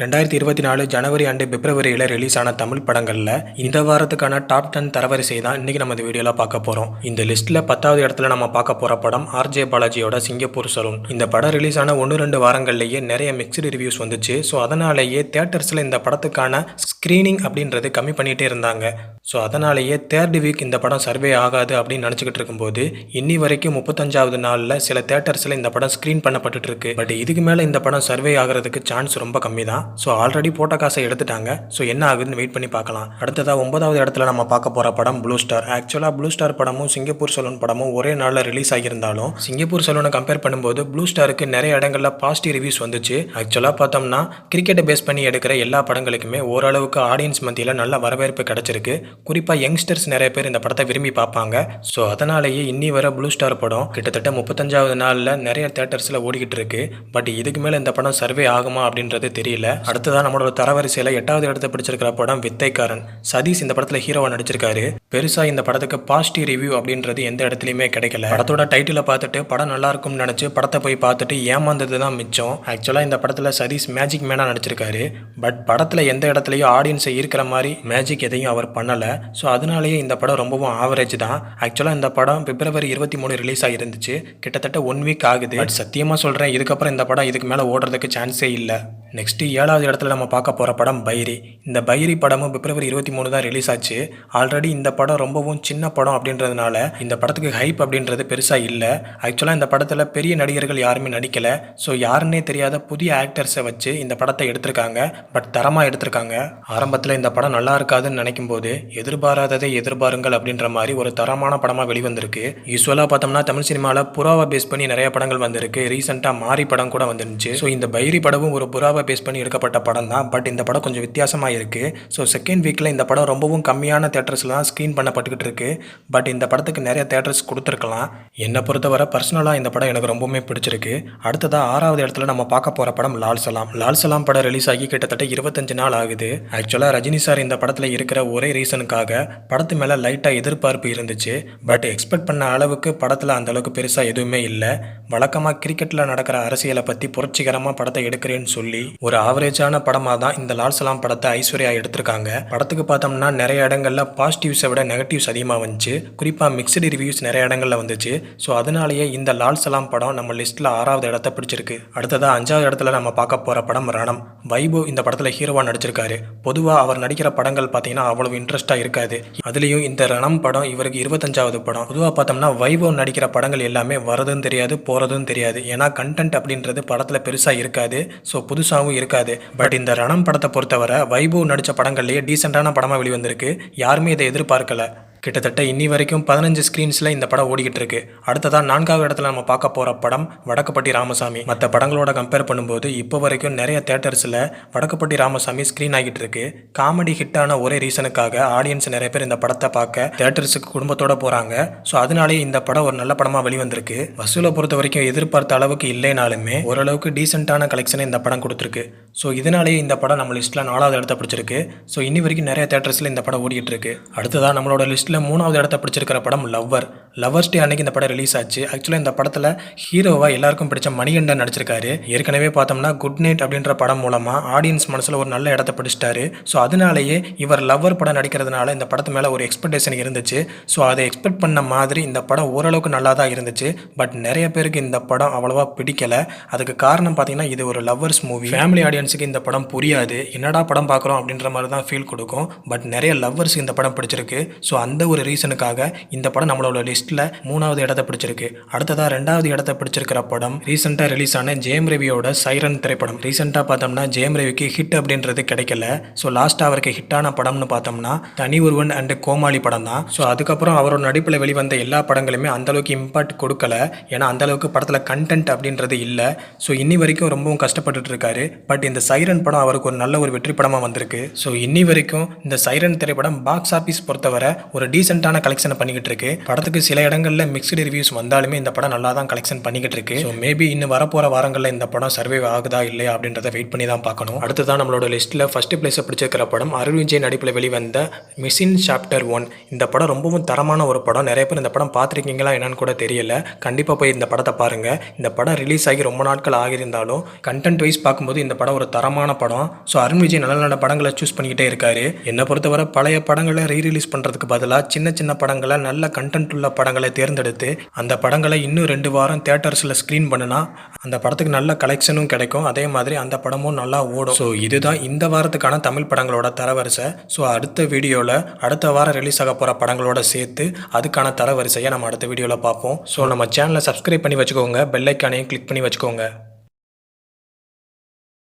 ரெண்டாயிரத்தி இருபத்தி நாலு ஜனவரி அண்டு பிப்ரவரியில் ரிலீஸ் ஆன தமிழ் படங்களில் இந்த வாரத்துக்கான டாப் டென் தரவரிசை தான் இன்றைக்கி நம்ம இந்த வீடியோவில் பார்க்க போகிறோம் இந்த லிஸ்ட்டில் பத்தாவது இடத்துல நம்ம பார்க்க போகிற படம் ஆர்ஜே பாலாஜியோட சிங்கப்பூர் சலூன் இந்த படம் ரிலீஸ் ஆன ஒன்று ரெண்டு வாரங்கள்லேயே நிறைய மிக்சடு ரிவ்யூஸ் வந்துச்சு. ஸோ அதனாலேயே தேட்டர்ஸில் இந்த படத்துக்கான ஸ்க்ரீனிங் அப்படின்றது கம்மி பண்ணிகிட்டே இருந்தாங்க. ஸோ அதனாலேயே தேர்டு வீக் இந்த படம் சர்வே ஆகாது அப்படின்னு நினச்சிக்கிட்டு இருக்கும்போது இன்னி வரைக்கும் முப்பத்தஞ்சாவது நாளில் சில தேட்டர்ஸில் இந்த படம் ஸ்க்ரீன் பண்ணப்பட்டுட்டு இருக்கு. பட் இதுக்கு மேலே இந்த படம் சர்வே ஆகிறதுக்கு சான்ஸ் ரொம்ப கம்மி தான் ஸோ ஆல்ரெடி போட்ட காசை எடுத்துட்டாங்க. ஸோ என்ன ஆகுதுன்னு வெயிட் பண்ணி பார்க்கலாம். அடுத்ததாக ஒன்பதாவது இடத்துல நம்ம பார்க்க போகிற படம் ப்ளூ ஸ்டார் ஆக்சுவலாக ப்ளூ ஸ்டார் படமும் சிங்கப்பூர் சலூன் படமும் ஒரே நாளில் ரிலீஸ் ஆகியிருந்தாலும் சிங்கப்பூர் சலூனை கம்பேர் பண்ணும்போது ப்ளூ ஸ்டாருக்கு நிறைய இடங்களில் பாசிட்டிவ் ரிவ்யூஸ் வந்துச்சு. ஆக்சுவலாக பார்த்தோம்னா கிரிக்கெட்டை பேஸ் பண்ணி எடுக்கிற எல்லா படங்களுக்குமே ஓரளவுக்கு ஆடியன்ஸ் மத்தியில் நல்ல வரவேற்பு கிடச்சிருக்கு. குறிப்பாக யங்ஸ்டர்ஸ் நிறைய பேர் இந்த படத்தை விரும்பி பார்ப்பாங்க. ஸோ அதனாலேயே இன்னி வர ப்ளூ ஸ்டார் படம் கிட்டத்தட்ட முப்பத்தஞ்சாவது நாளில் நிறைய தேட்டர்ஸில் ஓடிக்கிட்டு இருக்கு. பட் இதுக்கு மேலே இந்த படம் சர்வே ஆகுமா அப்படின்றது தெரியல. அடுத்ததான் நம்மளோட தரவரிசையில் எட்டாவது இடத்தை பிடிச்சிருக்கிற படம் வித்தைக்காரன். சதீஷ் இந்த படத்தில் ஹீரோவாக நடிச்சிருக்காரு. பெருசாக இந்த படத்துக்கு பாசிட்டிவ் ரிவ்யூ அப்படின்றது எந்த இடத்துலையுமே கிடைக்கல. படத்தோட டைட்டிலை பார்த்துட்டு படம் நல்லா இருக்கும்னு நினச்சி படத்தை போய் பார்த்துட்டு ஏமாந்தது தான் மிச்சம் ஆக்சுவலாக இந்த படத்தில் சதீஷ் மேஜிக் மேனாக நடிச்சிருக்காரு. பட் படத்தில் எந்த இடத்துலையும் ஆடியன்ஸை இருக்கிற மாதிரி மேஜிக் எதையும் அவர் பண்ணலை. ஸோ அதனாலேயே இந்த படம் ரொம்பவும் ஆவரேஜ் தான். ஆக்சுவலாக இந்த படம் பிப்ரவரி இருபத்தி மூணு ரிலீஸ் ஆகிருந்துச்சு கிட்டத்தட்ட ஒன் வீக் ஆகுது. பட் சத்தியமாக சொல்கிறேன் இதுக்கப்புறம் இந்த படம் இதுக்கு மேலே ஓடுறதுக்கு சான்ஸே இல்லை. நெக்ஸ்ட் ஏழாவது இடத்துல நம்ம பார்க்க போகிற படம் பைரி. இந்த பைரி படமும் பிப்ரவரி இருபத்தி மூணு தான் ரிலீஸ் ஆச்சு. ஆல்ரெடி இந்த படம் ரொம்பவும் சின்ன படம் அப்படின்றதுனால இந்த படத்துக்கு ஹைப் அப்படின்றது பெருசாக இல்லை. ஆக்சுவலாக இந்த படத்தில் பெரிய நடிகர்கள் யாருமே நடிக்கலை. ஸோ யாருன்னே தெரியாத புதிய ஆக்டர்ஸை வச்சு இந்த படத்தை எடுத்திருக்காங்க. பட் தரமாக எடுத்திருக்காங்க. ஆரம்பத்தில் இந்த படம் நல்லா இருக்காதுன்னு நினைக்கும் போது எதிர்பாராததை எதிர்பாருங்கள் அப்படின்ற மாதிரி ஒரு தரமான படமாக வெளிவந்திருக்கு. யூஸ்வலாக பார்த்தோம்னா தமிழ் சினிமாவில் புறாவை பேஸ் பண்ணி நிறைய படங்கள் வந்திருக்கு. ரீசெண்டாக மாறி படம் கூட வந்துருந்துச்சு. ஸோ இந்த பைரி படமும் ஒரு புறாவை பேஸ் பண்ணி எடுக்கப்பட்ட படம் தான். பட் இந்த படம் கொஞ்சம் வித்தியாசமாக இருக்கு. ஸோ செகண்ட் வீக்கில் இந்த படம் ரொம்பவும் கம்மியான தேட்டர்ஸில் தான் ஸ்க்ரீன் பண்ணப்பட்டுக்கிட்டு இருக்கு. பட் இந்த படத்துக்கு நிறைய தேட்டர்ஸ் கொடுத்துருக்கலாம். என்னை பொறுத்தவரை பர்சனலாக இந்த படம் எனக்கு ரொம்பவுமே பிடிச்சிருக்கு. அடுத்ததாக ஆறாவது இடத்துல நம்ம பார்க்க போகிற படம் லால் சலாம். லால் சலாம் படம் ரிலீஸ் ஆகி கிட்டத்தட்ட இருபத்தஞ்சு நாள் ஆகுது. ஆக்சுவலாக ரஜினி சார் இந்த படத்தில் இருக்கிற ஒரே ரீசனுக்காக படத்து மேலே லைட்டாக எதிர்பார்ப்பு இருந்துச்சு. பட் எக்ஸ்பெக்ட் பண்ண அளவுக்கு படத்தில் அந்த அளவுக்கு பெருசாக எதுவுமே இல்லை. வழக்கமாக கிரிக்கெட்டில் நடக்கிற அரசியலை பற்றி புரட்சிகரமாக படத்தை எடுக்கிறேன்னு சொல்லி ஒரு ஆவரேஜான படமாக தான் இந்த லால் சலாம் படத்தை ஐஸ்வர்யா எடுத்திருக்காங்க. படத்துக்கு பார்த்தோம்னா நிறைய இடங்களில் பாசிட்டிவ்ஸை விட நெகட்டிவ்ஸ் அதிகமாக வந்துச்சு. குறிப்பாக மிக்சடு ரிவ்யூஸ் நிறைய இடங்களில் வந்துச்சு. ஸோ அதனாலேயே இந்த லால் சலாம் படம் நம்ம லிஸ்ட்டில் ஆறாவது இடத்த பிடிச்சிருக்கு. அடுத்ததாக அஞ்சாவது இடத்துல நம்ம பார்க்க போகிற படம் ரணம். வைபு இந்த படத்தில் ஹீரோவாக நடிச்சிருக்காரு. பொதுவாக அவர் நடிக்கிற படங்கள் பார்த்தீங்கன்னா அவ்வளோ இன்ட்ரெஸ்ட்டாக இருக்காது. அதுலேயும் இந்த ரணம் படம் இவருக்கு இருபத்தஞ்சாவது படம். பொதுவாக பார்த்தோம்னா வைபவ் நடிக்கிற படங்கள் எல்லாமே வரதும் தெரியாது போகிறதும் தெரியாது. ஏன்னா கண்டென்ட் அப்படின்றது படத்தில் பெருசாக இருக்காது. ஸோ புதுசாகவும் இருக்காது. பட் இந்த ரணம் படத்தை பொறுத்தவரை வைபவ் நடித்த படங்கள்லேயே டீசெண்டான படமாக வெளிவந்திருக்கு. யாருமே இதை எதிர்பார்க்கல. கிட்டத்தட்ட இன்னி வரைக்கும் பதினஞ்சு ஸ்க்ரீன்ஸில் இந்த படம் ஓடிக்கிட்டு இருக்கு அடுத்ததாக நான்காவது இடத்துல நம்ம பார்க்க போகிற படம் வடக்குப்பட்டி ராமசாமி. மற்ற படங்களோட கம்பேர் பண்ணும்போது இப்போ வரைக்கும் நிறைய தேட்டர்ஸில் வடக்குப்பட்டி ராமசாமி ஸ்க்ரீன் ஆகிட்டு இருக்கு காமெடி ஹிட்டான ஒரே ரீசனுக்காக ஆடியன்ஸ் நிறைய பேர் இந்த படத்தை பார்க்க தேட்டர்ஸுக்கு குடும்பத்தோட போகிறாங்க ஸோ அதனாலேயே இந்த படம் ஒரு நல்ல படமாக வெளிவந்திருக்கு. வசூலை பொறுத்த வரைக்கும் எதிர்பார்த்த அளவுக்கு இல்லைனாலுமே ஓரளவுக்கு டீசெண்டான கலெக்ஷனை இந்த படம் கொடுத்துருக்கு. ஸோ இதனாலேயே இந்த படம் நம்ம லிஸ்ட்டில் நாலாவது இடத்த பிடிச்சிருக்கு. ஸோ இன்னி வரைக்கும் நிறைய தேட்டர்ஸில் இந்த படம் ஓடிட்டு இருக்கு அடுத்ததாக நம்மளோட லிஸ்ட் லிஸ்ட்டில் மூணாவது இடத்த பிடிச்சிருக்கிற படம் லவ்வர் லவ்வர்ஸ் டே அன்னைக்கு இந்த படம் ரிலீஸ் ஆச்சு. ஆக்சுவலாக இந்த படத்தில் ஹீரோவாக எல்லாருக்கும் பிடிச்ச மணிகண்டன் நடிச்சிருக்காரு. ஏற்கனவே பார்த்தோம்னா குட் நைட் அப்படின்ற படம் மூலமாக ஆடியன்ஸ் மனசில் ஒரு நல்ல இடத்த பிடிச்சிட்டாரு. ஸோ அதனாலேயே இவர் லவ்வர் படம் நடிக்கிறதுனால இந்த படத்து மேலே ஒரு எக்ஸ்பெக்டேஷன் இருந்துச்சு. ஸோ அதை எக்ஸ்பெக்ட் பண்ண மாதிரி இந்த படம் ஓரளவுக்கு நல்லா தான் இருந்துச்சு. பட் நிறைய பேருக்கு இந்த படம் அவ்வளோவா பிடிக்கலை. அதுக்கு காரணம் பார்த்தீங்கன்னா இது ஒரு லவ்வர்ஸ் மூவி ஃபேமிலி ஆடியன்ஸுக்கு இந்த படம் புரியாது. என்னடா படம் பார்க்குறோம் அப்படின்ற மாதிரி தான் ஃபீல் கொடுக்கும். பட் நிறைய லவ்வர்ஸுக்கு இந்த படம் பிடிச்சிருக்கு. ஸோ அந்த ஒரு ரீசனுக்காக இந்த படம் நம்மளோட லிஸ்ட்டில் மூணாவது இடத்த பிடிச்சிருக்கு. அடுத்ததாக ரெண்டாவது இடத்த பிடிச்சிருக்கிற படம் ரீசெண்டாக ரிலீஸ் ஆன ஜேம் ரவியோட சைரன் திரைப்படம். ரீசெண்டாக பார்த்தோம்னா ஜேம் ரவிக்கு ஹிட் அப்படின்றது கிடைக்கல. ஸோ லாஸ்ட்டாக அவருக்கு ஹிட்டான படம்னு பார்த்தோம்னா தனி ஒருவன் அண்ட் கோமாளி படம் தான். ஸோ அதுக்கப்புறம் அவரோட நடிப்பில் வெளிவந்த எல்லா படங்களுமே அந்தளவுக்கு இம்பாக்ட் கொடுக்கல. ஏன்னா அந்தளவுக்கு படத்தில் கண்டென்ட் அப்படின்றது இல்லை. ஸோ இன்னி வரைக்கும் ரொம்பவும் கஷ்டப்பட்டுட்டு இருக்காரு. பட் இந்த சைரன் படம் அவருக்கு ஒரு நல்ல ஒரு வெற்றி படமாக வந்திருக்கு. ஸோ இன்னி வரைக்கும் இந்த சைரன் திரைப்படம் பாக்ஸ் ஆஃபீஸ் பொறுத்தவரை ஒரு டீசெண்டான கலெக்ஷனை பண்ணிக்கிட்டு இருக்கு. படத்துக்கு சில இடங்களில் மிக்ஸ்டு ரிவ்யூஸ் வந்தாலுமே இந்த படம் நல்லா தான் கலெக்ஷன் பண்ணிக்கிட்டு இருக்கு ஸோ மேபி இன்னும் வரப்போற வாரங்களில் இந்த படம் சர்வே ஆகுதா இல்லையா அப்படின்றத வெயிட் பண்ணி தான் பார்க்கணும். அடுத்ததான் நம்மளோட லிஸ்ட்டில் ஃபர்ஸ்ட் பிளேஸை பிடிச்சிருக்கிற படம் அருள் விஜய் நடிப்பில் வெளிவந்த மிஷின் சாப்டர் ஒன் இந்த படம் ரொம்பவும் தரமான ஒரு படம். நிறைய பேர் இந்த படம் பார்த்துருக்கீங்களா என்னன்னு கூட தெரியல. கண்டிப்பாக போய் இந்த படத்தை பாருங்க. இந்த படம் ரிலீஸ் ஆகி ரொம்ப நாட்கள் ஆகியிருந்தாலும் கண்டென்ட் வைஸ் பார்க்கும்போது இந்த படம் ஒரு தரமான படம். ஸோ அருண் விஜய் நல்ல நல்ல படங்களை சூஸ் பண்ணிக்கிட்டே இருக்காரு. என்னை பொறுத்தவரை பழைய படங்களை ரீ ரிலீஸ் பண்ணுறதுக்கு பதிலாக சின்ன சின்ன படங்களை நல்ல கண்டென்ட் உள்ள படங்களை தேர்ந்தெடுத்து அந்த படங்களை இன்னும் ரெண்டு வாரம் தேட்டர்ஸில் ஸ்க்ரீன் பண்ணுனா அந்த படத்துக்கு நல்ல கலெக்ஷனும் கிடைக்கும். அதே மாதிரி அந்த படமும் நல்லா ஓடும். ஸோ இதுதான் இந்த வாரத்துக்கான தமிழ் படங்களோட தரவரிசை. ஸோ அடுத்த வீடியோவில் அடுத்த வாரம் ரிலீஸ் ஆக போகிற படங்களோட சேர்த்து அதுக்கான தரவரிசையை நம்ம அடுத்த வீடியோவில் பார்ப்போம். ஸோ நம்ம சேனலை சப்ஸ்கிரைப் பண்ணி வச்சுக்கோங்க. பெல்லைக்கானையும் கிளிக் பண்ணி வச்சுக்கோங்க.